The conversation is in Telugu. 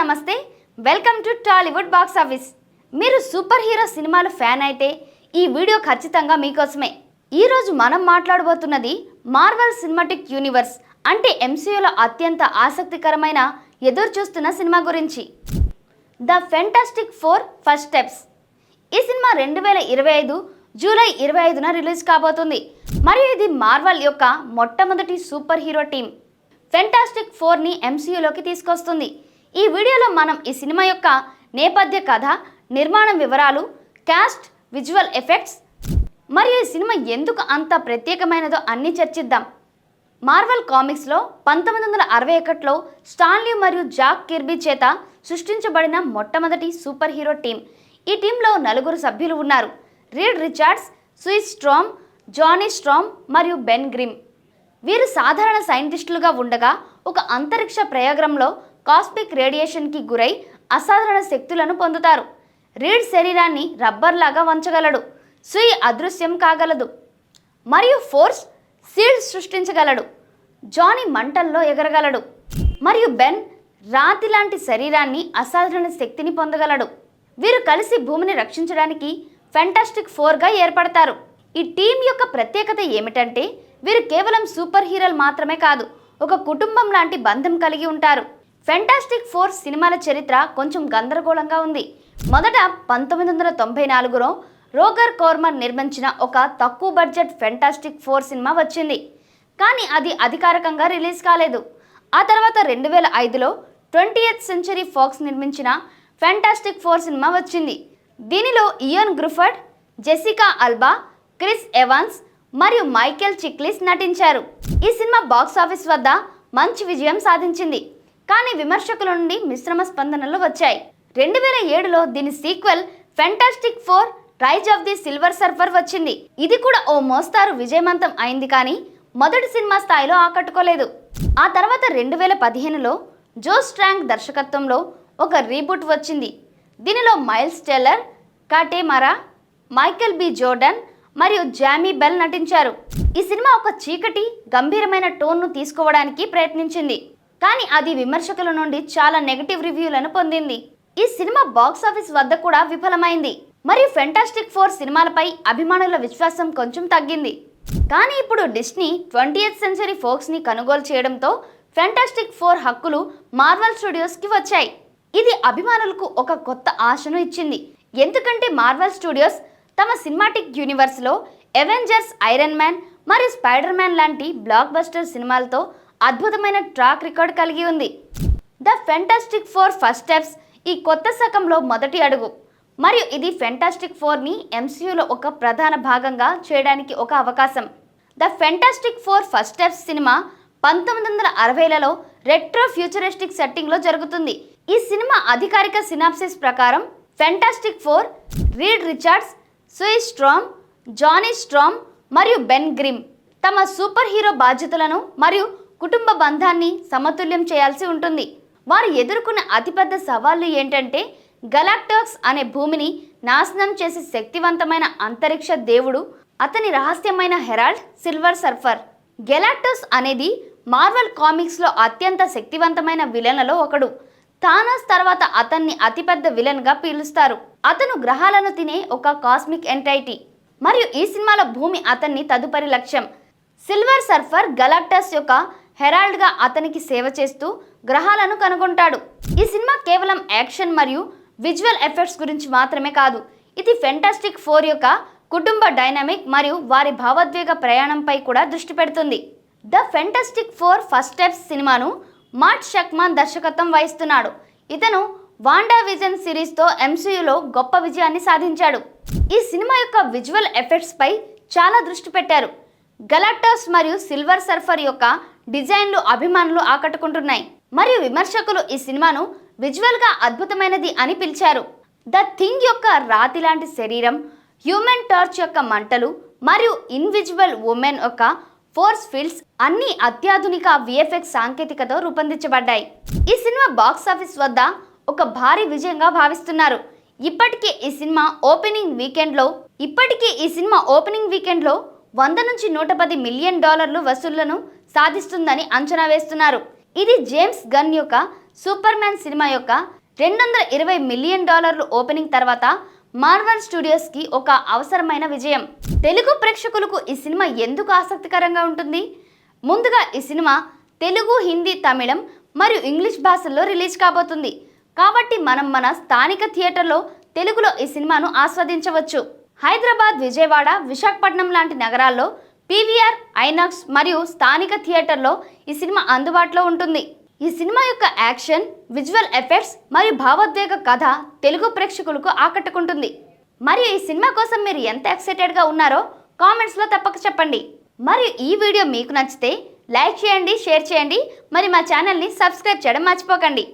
నమస్తే welcome to Tollywood box office. మీరు సూపర్ హీరో సినిమాల ఫ్యాన్ అయితే ఈ వీడియో ఖచ్చితంగా మీకోసమే. ఈరోజు మనం మాట్లాడబోతున్నది మార్వెల్ సినిమాటిక్ యూనివర్స్ అంటే ఎంసీయూలో అత్యంత ఆసక్తికరమైన ఎదురు చూస్తున్న సినిమా గురించి. The fantastic four first steps. ఈ సినిమా రెండు వేల ఇరవై ఐదు జూలై ఇరవై ఐదున రిలీజ్ కాబోతుంది. మరియు ఇది మార్వల్ యొక్క మొట్టమొదటి సూపర్ హీరో టీం ఫెంటాస్టిక్ ఫోర్ని ఎంసీయూలోకి తీసుకొస్తుంది. ఈ వీడియోలో మనం ఈ సినిమా యొక్క నేపథ్య కథ నిర్మాణం వివరాలు క్యాస్ట్ విజువల్ ఎఫెక్ట్స్ మరియు ఈ సినిమా ఎందుకు అంత ప్రత్యేకమైనదో అన్నీ చర్చిద్దాం. మార్వల్ కామిక్స్లో పంతొమ్మిది వందల అరవై ఒకటిలో స్టాన్లీ మరియు జాక్ కిర్బీ చేత సృష్టించబడిన మొట్టమొదటి సూపర్ హీరో టీం ఈ టీంలో నలుగురు సభ్యులు ఉన్నారు. Reed Richards Sue Storm Johnny Storm మరియు బెన్ గ్రిమ్ వీరు సాధారణ సైంటిస్టులుగా ఉండగా ఒక అంతరిక్ష ప్రయోగంలో కాస్మిక్ రేడియేషన్కి గురై అసాధారణ శక్తులను పొందుతారు. రీడ్ శరీరాన్ని రబ్బర్లాగా వంచగలడు. సుయి అదృశ్యం కాగలదు. మరియు ఫోర్స్ సీల్డ్ సృష్టించగలడు. జానీ మంటల్లో ఎగరగలడు. మరియు బెన్ రాతి లాంటి శరీరాన్ని అసాధారణ శక్తిని పొందగలడు. వీరు కలిసి భూమిని రక్షించడానికి ఫెంటాస్టిక్ ఫోర్గా ఏర్పడతారు. ఈ టీం యొక్క ప్రత్యేకత ఏమిటంటే వీరు కేవలం సూపర్ హీరోలు మాత్రమే కాదు ఒక కుటుంబం లాంటి బంధం కలిగి ఉంటారు. ఫెంటాస్టిక్ ఫోర్ సినిమాల చరిత్ర కొంచెం గందరగోళంగా ఉంది. మొదట పంతొమ్మిది వందల తొంభై నాలుగులో రోగర్ కోర్మర్ నిర్మించిన ఒక తక్కువ బడ్జెట్ ఫెంటాస్టిక్ ఫోర్ సినిమా వచ్చింది. కానీ అది అధికారికంగా రిలీజ్ కాలేదు. ఆ తర్వాత రెండు వేల ఐదులో ట్వంటీ ఎయిత్ సెంచరీ ఫాక్స్ నిర్మించిన ఫెంటాస్టిక్ ఫోర్ సినిమా వచ్చింది. దీనిలో Ioan Gruffudd Jessica Alba Chris Evans మరియు మైకేల్ చిక్లిస్ నటించారు. ఈ సినిమా బాక్స్ ఆఫీస్ వద్ద మంచి విజయం సాధించింది. కానీ విమర్శకుల నుండి మిశ్రమ స్పందనలు వచ్చాయి. రెండు వేల ఏడులో దీని sequel fantastic four rise of the silver surfer వచ్చింది. ఇది కూడా ఓ మోస్తారు విజయవంతం అయింది కానీ మొదటి సినిమా స్థాయిలో ఆకట్టుకోలేదు. ఆ తర్వాత రెండు వేల పదిహేనులో జో స్ట్రాంగ్ దర్శకత్వంలో ఒక రీబూట్ వచ్చింది. దీనిలో Miles Teller Kate Mara Michael B. Jordan మరియు జామీ బెల్ నటించారు. ఈ సినిమా ఒక చీకటి గంభీరమైన టోన్ను తీసుకోవడానికి ప్రయత్నించింది. కానీ అది విమర్శకుల నుండి చాలా నెగటివ్ రివ్యూలను పొందింది. ఈ సినిమా బాక్స్ ఆఫీస్ వద్ద కూడా విఫలమైంది. మరియు ఫెంటాస్టిక్ ఫోర్ సినిమాలపై అభిమానుల విశ్వాసం కొంచెం తగ్గింది. కానీ ఇప్పుడు డిస్నీ ట్వంటీ ఎయిత్ సెంచరీ ఫోక్స్ని కొనుగోలు చేయడంతో ఫెంటాస్టిక్ ఫోర్ హక్కులు మార్వల్ స్టూడియోస్కి వచ్చాయి. ఇది అభిమానులకు ఒక కొత్త ఆశను ఇచ్చింది. ఎందుకంటే మార్వల్ స్టూడియోస్ తమ సినిమాటిక్ యూనివర్స్లో ఎవెంజర్స్ ఐరన్ మ్యాన్ మరియు స్పైడర్ మ్యాన్ లాంటి బ్లాక్ బస్టర్ సినిమాలతో అద్భుతమైన ట్రాక్ రికార్డ్ కలిగి ఉంది. The fantastic four first steps ఈ కొత్త శకంలో మొదటి అడుగు. మరియు ఇది ఫెంటాస్టిక్ ఫోర్ని ఎంసీయూలో ఒక ప్రధాన భాగంగా చేయడానికి ఒక అవకాశం. The fantastic four first steps cinema పంతొమ్మిది వందల అరవైలలో రెట్రో ఫ్యూచరిస్టిక్ సెట్టింగ్లో జరుగుతుంది. ఈ సినిమా అధికారిక సినాప్సిస్ ప్రకారం Fantastic Four Reed Richards Sue Storm Johnny Storm మరియు బెన్ గ్రిమ్ తమ సూపర్ హీరో బాధ్యతలను మరియు కుటుంబ బంధాన్ని సమతుల్యం చేయాల్సి ఉంటుంది. వారు ఎదుర్కొన్న అతిపెద్ద సవాళ్ళు ఏంటంటే గలాక్టాక్స్ అనే భూమిని నాశనం చేసే శక్తివంతమైన అంతరిక్ష దేవుడు అతని రహస్యమైన హెరాల్డ్ సిల్వర్ సర్ఫర్. గెలాక్టోస్ అనేది మార్వల్ కామిక్స్లో అత్యంత శక్తివంతమైన విలన్లలో ఒకడు. థానోస్ తర్వాత అతన్ని అతిపెద్ద విలన్గా పిలుస్తారు. అతను గ్రహాలను తినే ఒక కాస్మిక్ ఎంటైటీ. మరియు ఈ సినిమాలో భూమి అతన్ని తదుపరి లక్ష్యం. సిల్వర్ సర్ఫర్ గలాక్టస్ యొక్క హెరాల్డ్గా అతనికి సేవ చేస్తూ గ్రహాలను కనుగొంటాడు. ఈ సినిమా కేవలం యాక్షన్ మరియు విజువల్ ఎఫెక్ట్స్ గురించి మాత్రమే కాదు ఇది ఫెంటాస్టిక్ ఫోర్ యొక్క కుటుంబ డైనమిక్ మరియు వారి భావోద్వేగ ప్రయాణంపై కూడా దృష్టి పెడుతుంది. The fantastic four first steps సినిమాను మార్ట్ షక్మాన్ దర్శకత్వం వహిస్తున్నాడు. ఇతను వాండా విజన్ సిరీస్తో ఎంసీయూలో గొప్ప విజయాన్ని సాధించాడు. ఈ సినిమా యొక్క విజువల్ ఎఫెక్ట్స్పై చాలా దృష్టి పెట్టారు. గలాక్టాస్ మరియు సిల్వర్ సర్ఫర్ యొక్క డిజైన్లు అభిమానులు ఆకట్టుకుంటున్నాయి. మరియు విమర్శకులు ఈ సినిమాను విజువల్గా అద్భుతమైనది అని పిలిచారు. ద థింగ్ యొక్క రాతి లాంటి శరీరం హ్యూమన్ టార్చ్ యొక్క మంటలు మరియు ఇన్విజువల్ ఉమెన్ యొక్క ఫోర్స్ ఫీల్డ్స్ అన్ని అత్యాధునిక విఎఫ్ఎక్స్ సాంకేతికతో రూపొందించబడ్డాయి. ఈ సినిమా బాక్స్ ఆఫీస్ వద్ద ఒక భారీ విజయంగా భావిస్తున్నారు. ఇప్పటికే ఈ సినిమా ఓపెనింగ్ వీకెండ్లో ఇప్పటికే ఈ సినిమా ఓపెనింగ్ వీకెండ్లో వంద నుంచి నూట పది మిలియన్ డాలర్లు వసూళ్ళను సాధిస్తుందని అంచనా వేస్తున్నారు. ఇది జేమ్స్ గన్ యొక్క సూపర్ మ్యాన్ సినిమా యొక్క రెండు వందల ఇరవై మిలియన్ డాలర్లు ఓపెనింగ్ తర్వాత మార్వల్ స్టూడియోస్కి ఒక అవసరమైన విజయం. తెలుగు ప్రేక్షకులకు ఈ సినిమా ఎందుకు ఆసక్తికరంగా ఉంటుంది? ముందుగా ఈ సినిమా తెలుగు హిందీ తమిళం మరియు ఇంగ్లీష్ భాషల్లో రిలీజ్ కాబోతుంది. కాబట్టి మనం మన స్థానిక థియేటర్లో తెలుగులో ఈ సినిమాను ఆస్వాదించవచ్చు. హైదరాబాద్ విజయవాడ విశాఖపట్నం లాంటి నగరాల్లో పీవీఆర్ ఐనాక్స్ మరియు స్థానిక థియేటర్లో ఈ సినిమా అందుబాటులో ఉంటుంది. ఈ సినిమా యొక్క యాక్షన్ విజువల్ ఎఫెక్ట్స్ మరియు భావోద్వేగ కథ తెలుగు ప్రేక్షకులకు ఆకట్టుకుంటుంది. మరియు ఈ సినిమా కోసం మీరు ఎంత ఎక్సైటెడ్గా ఉన్నారో కామెంట్స్లో తప్పక చెప్పండి. మరియు ఈ వీడియో మీకు నచ్చితే లైక్ చేయండి షేర్ చేయండి. మరి మా ఛానల్ని సబ్స్క్రైబ్ చేయడం మర్చిపోకండి.